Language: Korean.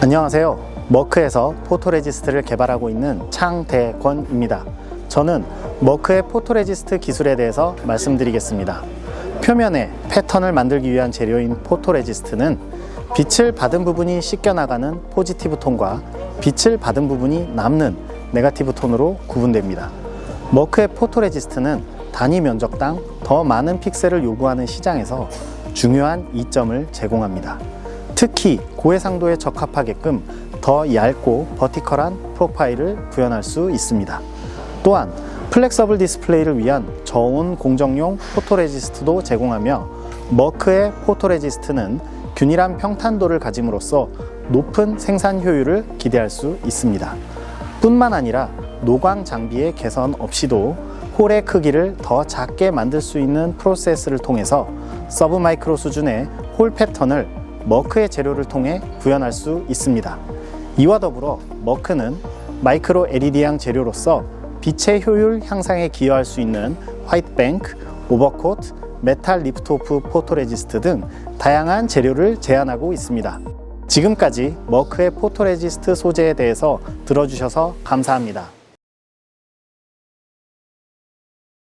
안녕하세요. 머크에서 포토레지스트를 개발하고 있는 창대권입니다. 저는 머크의 포토레지스트 기술에 대해서 말씀드리겠습니다. 표면에 패턴을 만들기 위한 재료인 포토레지스트는 빛을 받은 부분이 씻겨나가는 포지티브 톤과 빛을 받은 부분이 남는 네가티브 톤으로 구분됩니다. 머크의 포토레지스트는 단위 면적당 더 많은 픽셀을 요구하는 시장에서 중요한 이점을 제공합니다. 특히 고해상도에 적합하게끔 더 얇고 버티컬한 프로파일을 구현할 수 있습니다. 또한 플렉서블 디스플레이를 위한 저온 공정용 포토레지스트도 제공하며 머크의 포토레지스트는 균일한 평탄도를 가짐으로써 높은 생산 효율을 기대할 수 있습니다. 뿐만 아니라 노광 장비의 개선 없이도 홀의 크기를 더 작게 만들 수 있는 프로세스를 통해서 서브 마이크로 수준의 홀 패턴을 머크의 재료를 통해 구현할 수 있습니다. 이와 더불어 머크는 마이크로 LED향 재료로서 빛의 효율 향상에 기여할 수 있는 화이트뱅크, 오버코트, 메탈 리프트오프 포토레지스트 등 다양한 재료를 제안하고 있습니다. 지금까지 머크의 포토레지스트 소재에 대해서 들어주셔서 감사합니다.